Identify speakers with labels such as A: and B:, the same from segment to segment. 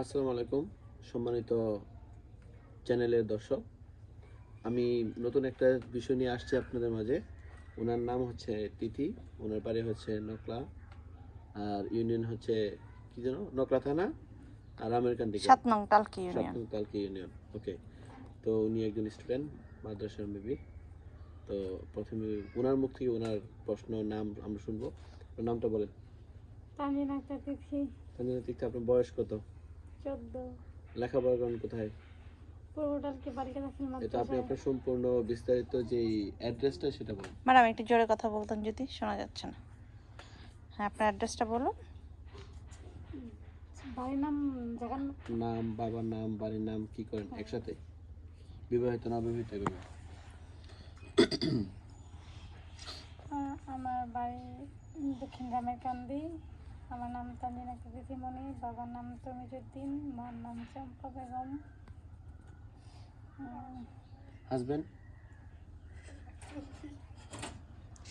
A: আসসালামু আলাইকুম সম্মানিত চ্যানেলের দর্শক। আমি নতুন একটা বিষয় নিয়ে আসছি আপনাদের মাঝে। ওনার নাম হচ্ছে তিথি ওনার বাড়ি হচ্ছে নকলা আর ইউনিয়ন হচ্ছে কি যেন নকলা থানা আর আমেরিকান দিকে
B: সাত নং টালকি ইউনিয়ন।
A: সপ্তম কালকে ইউনিয়ন ওকে। তো উনি একজন স্টুডেন্ট মাদ্রাসার মেবি তো প্রথমে ওনার মুখ থেকে ওনার প্রশ্ন নাম আমরা শুনব। ওর নামটা বলেন।
C: তানজিন তিথি
A: তানজিনা তিথি আপনার বয়স কত? লেখাপড়া করেন কোথায়? এটা আপনি আপনার সম্পূর্ণ বিস্তারিত যে অ্যাড্রেসটা সেটা বলুন।
B: ম্যাডাম একটু জোরে কথা বলতেন যদি শোনা যাচ্ছে না। হ্যাঁ আপনার অ্যাড্রেসটা বলুন।
C: বাড়ির নাম জাগান।
A: নাম বাবার নাম বাড়ির নাম কি করেন? একসাথে? বিবাহিত না বিবাহিত এগুলো?
C: আমার বাড়ি দক্ষিণ গ্রামের কান্দি। আমার নাম তানজিন আক্তার তিথিমণি বাবার নাম তমিজুদ্দিন মার নাম চম্পা বেগম।
A: হাজবেন্ড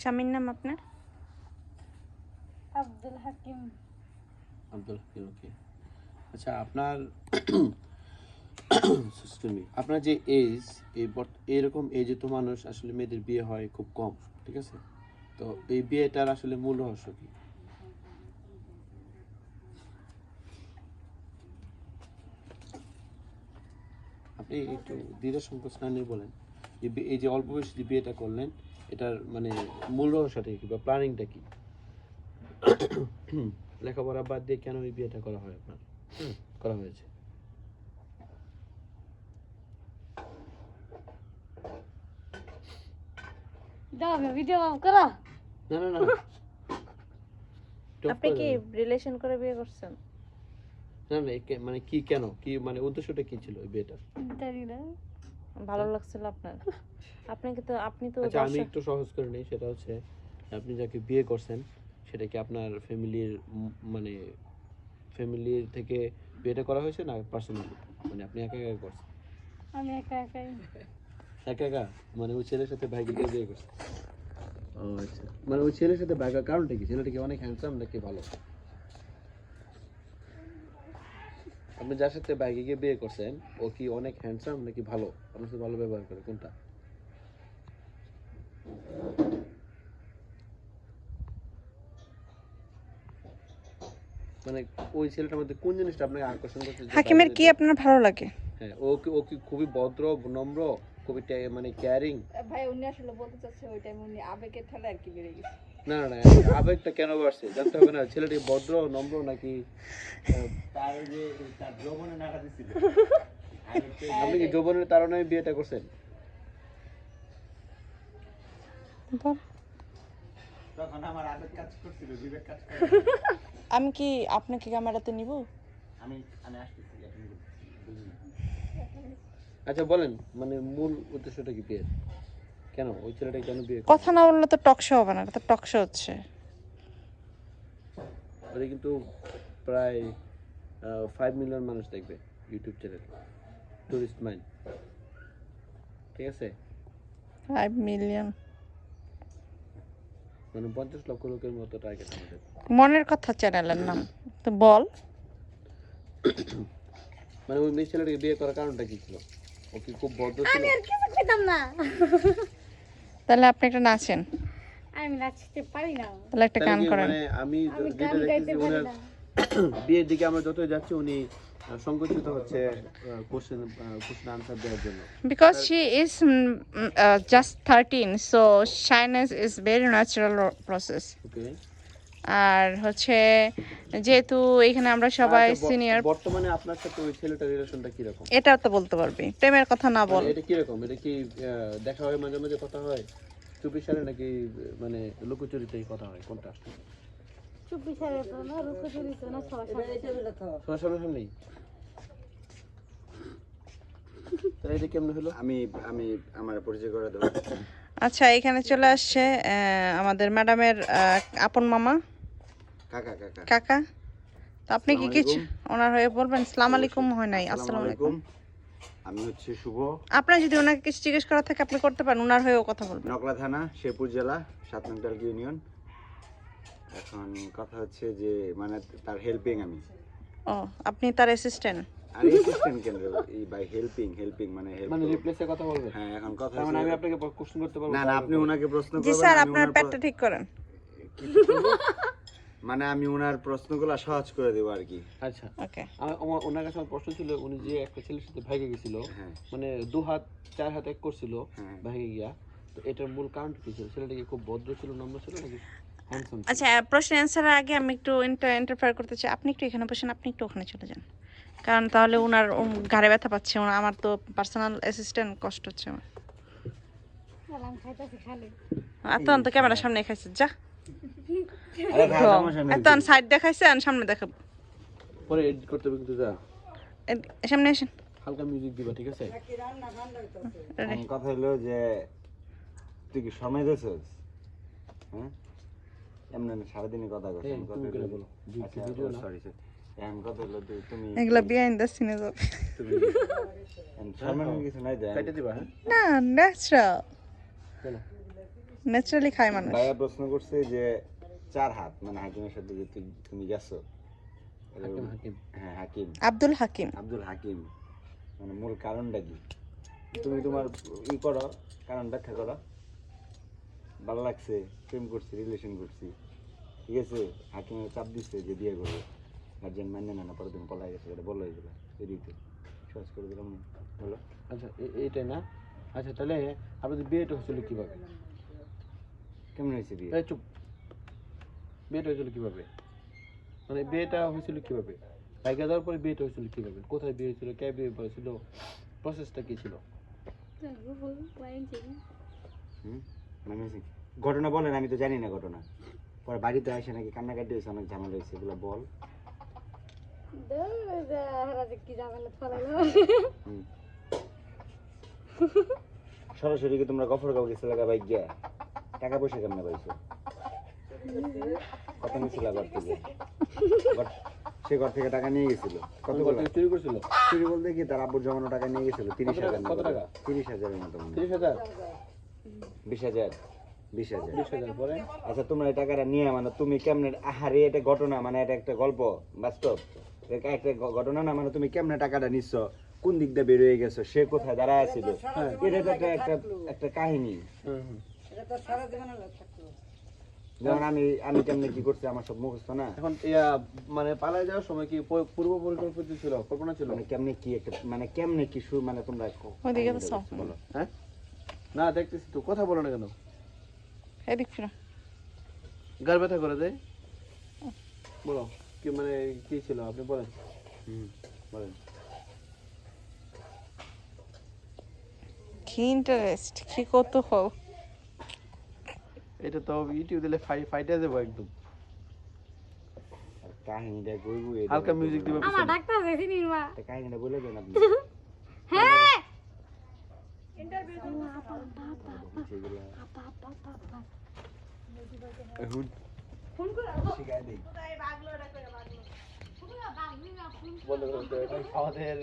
B: স্বামীর নাম আপনার?
C: আব্দুল হাকিম।
A: আব্দুল হাকিম ওকে আচ্ছা আপনার আপনার যে এজ এই এইরকম এজে তো মানুষ আসলে মেয়েদের বিয়ে হয় খুব কম ঠিক আছে? তো এই বিয়েটার আসলে মূল রহস্য কি? আপনি একটু দ্বিধা সংকোচ না নিয়ে বলেন। যে এই যে অল্প বয়সে যে বিয়েটা করলেন এটার মানে মূল রহস্যটা কি বা প্ল্যানিংটা কি? লেখাপড়া বাদ দিয়ে কেন এই বিয়েটা করা হয় আপনার? করা হয়েছে। না না না।
B: আপনি কি রিলেশন করে বিয়ে করছেন?
A: মানে কি কেন? কি মানে উদ্দেশ্যটা কি ছিল বিয়েটা
C: জানি না।
B: ভালো লাগছিল আপনার। আপনাকে তো আপনি তো
A: আচ্ছা আমি একটু সহজ করে নিই সেটা হচ্ছে আপনি যাকে বিয়ে করছেন সেটা কি আপনার ফ্যামিলির মানে ফ্যামিলির থেকে বিয়েটা করা হয়েছে না পার্সোনালি মানে আপনি একা একা করছেন?
C: আমি একা একাই।
A: একা একা? মানে ওই ছেলের সাথে ভাইকে বিয়ে করছে? ও আচ্ছা। মানে ওই ছেলের সাথে ভাইকার কারণটা কি? ছেলেটা কি অনেক হ্যান্ডসাম নাকি ভালো? আপনি যার সাথে বাইকে গিয়ে বিয়ে করছেন ও কি অনেক হ্যান্ডসাম নাকি ভালো? আপনার সাথে ভালো ব্যবহার করে কোনটা? মানে ওই ছেলেটার মধ্যে কোন জিনিসটা আপনাকে আকর্ষণ করছে
B: হাকিমের কি আপনার ভালো লাগে?
A: হ্যাঁ ও কি ও কি খুবই ভদ্র নম্র খুবই মানে কেয়ারিং
D: ভাই উনি আসলে বলতে চাচ্ছে ওই টাইম উনি আবেগের ঠেলা আর কি বেড়ে গেছে।
A: না না না আবেগটা কেন বাড়ছে? জানতে হবে না ছেলেটি ভদ্র নম্র নাকি আহ, আপনি কি যৌবনের তারণে বিয়েটা করছেন।
B: আমি কি আপনাকে ক্যামেরাতে নিব?
A: আচ্ছা বলেন মানে মূল উদ্দেশ্যটা কি বিয়ের? কেন? ওই ছেলেটা কেন বিয়ে
B: কথা না বললে তো টকশো হবে না এটা তো টকশো হচ্ছে।
A: ওটা কিন্তু প্রায় ফাইভ মিলিয়ন মানুষ দেখবে ইউটিউব চ্যানেল টুরিস্ট মাইন্ড ঠিক আছে?
B: ফাইভ মিলিয়ন
A: মানে পঞ্চাশ লক্ষ লোকের মতো টার্গেট আমাদের।
B: মনের কথা চ্যানেলের নাম তো বল।
A: মানে ওই মেয়ে ছেলেটাকে বিয়ে করার কারণটা কি ছিল? ও কি খুব ভদ্র ছিল?
C: কিছু খেতাম না।
B: তাহলে আপনি একটা নাচেন।
C: আমি নাচতে পারি না।
B: তাহলে একটা গান করেন।
A: মানে আমি
C: গান গাইতে পারি না।
A: বিয়ের দিকে আমরা যতই যাচ্ছি উনি সংকুচিত হচ্ছে কোশ্চেন কোশ্চেন আনসার দেওয়ার জন্য।
B: Because she is just mm, uh, 13 so shyness is very natural process
A: okay
B: আর হচ্ছে যেহেতু এখানে আমরা সবাই সিনিয়র
A: বর্তমানে আপনার সাথে ওই ছেলেটার রিলেশনটা কি রকম
B: এটাও তো বলতে পারবি। প্রেমের কথা না বল।
A: এটা কি রকম এটা কি দেখা হয় মাঝে মাঝে কথা হয়? চুপি সারে নাকি মানে লুকোচুরিতেই কথা হয়? কোনটা?
C: চুপি সারে তো না রুকো চুরি তো না সবার সামনে।
A: সামনে? সামনেই এটা কেমন হলো?
E: আমি আমি আমার পরিচয় করে দেবো।
B: আচ্ছা এখানে চলে আসছে আমাদের ম্যাডামের আপন মামা।
E: কাকা কাকা।
B: কাকা তো আপনি কি কিছু ওনার হয়ে বলবেন? সালাম আলাইকুম হয় নাই।
E: আসসালামু
B: আলাইকুম।
E: আমি হচ্ছে শুভ।
B: আপনার যদি ওনাকে কিছু জিজ্ঞেস করা থাকে আপনি করতে পারেন। ওনার হয়েও কথা বলবেন।
E: নকলা থানা শেরপুর জেলা সাত নং ইউনিয়ন। এখন কথা হচ্ছে যে মানে তার হেল্পিং আমি।
B: ও আপনি তার অ্যাসিস্ট্যান্ট
E: আর অ্যাসিস্ট্যান্ট কেন এই বাই হেল্পিং হেল্পিং মানে help
A: মানে রিপ্লেসে কথা বলবেন
E: হ্যাঁ এখন কথা
A: মানে আমি আপনাকে কোশ্চেন করতে পারব
E: না না আপনি ওনাকে প্রশ্ন
B: জি স্যার আপনার পেটটা ঠিক করেন।
E: মানে আমি ওনার প্রশ্নগুলো সহজ করে দেবো আর কি।
A: আচ্ছা।
B: ওকে।
A: আমার- ওনার কাছে আমার প্রশ্ন ছিল উনি যে একটা ছেলের সাথে ভাগে গেছিল
E: হ্যাঁ।
A: মানে দু হাত চার হাত এক করছিল
E: হ্যাঁ।
A: ভেঙে গিয়া তো এটার মূল কারণ কি ছিল? ছেলেটা কি খুব ভদ্র ছিল নম্র ছিল নাকি
B: আচ্ছা প্রশ্ন অ্যান্সারের আগে আমি একটু ইন্টারফেয়ার করতে চাই। আপনি একটু এখানে বসেন আপনি একটু ওখানে চলে যান। কারণ তাহলে ওনার ঘাড়ে ব্যথা পাচ্ছে ওনার আমার তো পার্সোনাল অ্যাসিস্ট্যান্ট কষ্ট হচ্ছে আমার। তো ক্যামেরার সামনে খাইছে যা।
E: আরে ভাই, সমস্যা নেই।
B: এত সাইড দেখাইছে আর সামনে দেখাবো।
A: পরে এডিট করতে হবে কিন্তু যা।
B: সামনে আসেন।
A: হালকা মিউজিক দিবা ঠিক আছে?
E: কথা হলো যে তুই কি সময় দিয়েছিস? হ্যাঁ? এমনি সারাদিনই কথা। সরি
B: এগুলা সিনে যাবে।
A: দিবা হ্যাঁ?
B: না ন্যাচারাল ন্যাচারালি খায় মানুষ।
E: ভাইয়া প্রশ্ন করছে যে চার হাত মানে হাকিমের সাথে যে তুমি গেছো। হ্যাঁ হাকিম।
B: আব্দুল হাকিম।
E: আব্দুল হাকিম। মানে মূল কারণটা কি? তুমি তোমার ই করো কারণ ব্যাখ্যা করো। ভালো লাগছে প্রেম করছি রিলেশন করছি। ঠিক আছে? হাকিমের চাপ দিচ্ছে যে বিয়ে করবে। গার্জেন মান্য না না পরে তুমি পলাই গেছে এটা বলো এগুলো এদিকে সহজ করে দিলাম বলো।
A: আচ্ছা এ- এইটাই না? আচ্ছা তাহলে আপনাদের বিয়েটা হয়েছিল কীভাবে?
E: কেমন হয়েছে বিয়ে?
A: চুপ। বিয়েটা হয়েছিল কীভাবে? মানে বিয়েটা হয়েছিল কীভাবে? বাইকে যাওয়ার পরে বিয়েটা হয়েছিল কীভাবে? কোথায় বিয়ে হয়েছিল? কে বিয়ে করেছিল? প্রসেসটা কি ছিল?
E: হুম? মানে কি? ঘটনা বলেন আমি তো জানি না ঘটনা। পরে বাড়িতে আসে নাকি কান্নাকাটি হয়েছে অনেক ঝামেলা হয়েছে এগুলো বল। সরাসরি কি তোমরা গফর গাও গেছিলে গা বাইক গিয়া টাকা পয়সা কেমনে পাইছো? কত নিয়েছিল ঘর থেকে? সে ঘর থেকে টাকা নিয়ে গেছিল। কত
A: চুরি করছিল?
E: চুরি বলতে কি তার আব্বুর জমানো টাকা নিয়ে গেছিল তিরিশ হাজার
A: কত টাকা?
E: তিরিশ হাজারের মতো
A: তিরিশ হাজার?
E: বিশ হাজার। বিশ হাজার।
A: বিশ হাজার পরে?
E: আচ্ছা তোমরা এই টাকাটা নিয়ে মানে তুমি কেমনে আহারে এটা ঘটনা মানে এটা একটা গল্প বাস্তব। এটা একটা ঘটনা না মানে তুমি কেমনে টাকাটা নিচ্ছ? কোন দিক দিয়ে বেরিয়ে গেছো? সে কোথায় দাঁড়ায় আছিল? এটা তো একটা একটা একটা কাহিনী।
A: হুম, হুম।
E: যেমন আমি আমি কেমনে কি করছি আমার সব মুখস্থ না?
A: এখন ইয়া মানে পালায় যাওয়ার সময় কি পূর্ব পরিকল্পিত ছিল কল্পনা ছিল?
E: মানে কেমনে কি একটা মানে কেমনে কি শুরু মানে তোমরা
B: ওইদিকে তো সব।
A: হ্যাঁ? না দেখতেছি তো কথা বলো না কেন?
B: এদিক ফিরো।
A: গার ব্যথা করে দেয় বলো কি মানে কি ছিল? আপনি বলেন।
E: হুম, বলেন।
B: কি ইন্টারেস্ট কি কৌতূহল
A: এটা তো ইউটিউব দিলে ফাই ফাইটে যাব একদম।
E: আর কাহিনীটা কই কই
A: হালকা মিউজিক দিবে
C: আমার ডাক্তার দেখি নির্মা
E: কাহিনীটা বলে দেন আপনি।
C: হ্যাঁ।
E: সেগুলো
C: ফোন করে
E: শিখাই দিই।
A: বন্ধ করে দিতে হবে। আমাদের